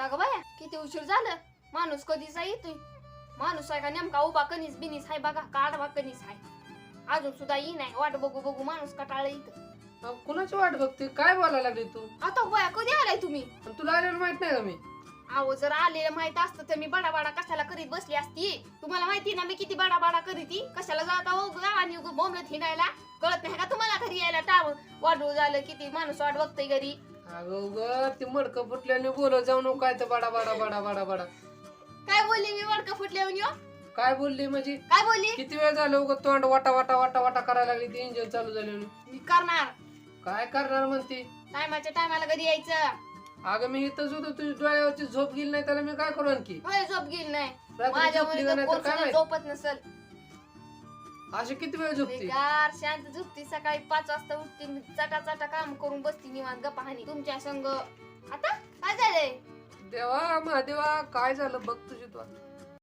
आता ग बाया? किती उशीर झालं? माणूस कधीचा येतोय. माणूस आहे का नेमका उभा कणीस बिनीस हाय बघा का आडवा कणीस हाय अजून सुद्धा येई नाही वाट बघू बघू माणूस कटाळ इथं. अहो, कुणाची वाट बघते? काय बोलायला लागली तू? आता बाया कधी आलाय तुम्ही? आणि तुला आलेलं माहीत नाही का मी? अहो जर आलेलं माहीत असतं तर मी बडा बडा कशाला करीत बसली असती? तुम्हाला माहिती ना मी किती बडा बडा करीती कशाला जाता हो गावानी बोंबलत हिंडायला? कळत नाही का तुम्हाला घरी यायला? टाव वाढू झालं किती माणूस वाट बघतोय घरी? अगं उग ते मडकं फुटल्याने बोलत जाऊ नको काय तर बडा बडा बडा बडा बडा. काय बोलली मी वडकं फुटल्यावर यो? काय बोलली म्हणजे काय बोलली? किती वेळ झालं उग तोंड वाटा वाटा वाटा वाटा करायला लागली ती इंजिन चालू झाले मी करणार. काय करणार म्हणते? टायमाच्या टायमाला घरी यायचं? अगं मी इथंच होतो तुझ्या डोळ्यावरची झोप गेली नाही त्याला मी काय करू आणखी? होय झोप गेली नाही. रात्री माझ्यामुळे झोपली का तर नाही कोण तर काय सुद्धा माहीत? झोपत नसल. अशी किती वेळ झोपते? बेकार शांत झोपती. सकाळी पाच वाजता उठते. चाटा चाटा काम करून बसती. निवांत गप्पा हानी तुमच्या संग आता काय झालंय? देवा महादेवा काय झालं? बघ तुझी तू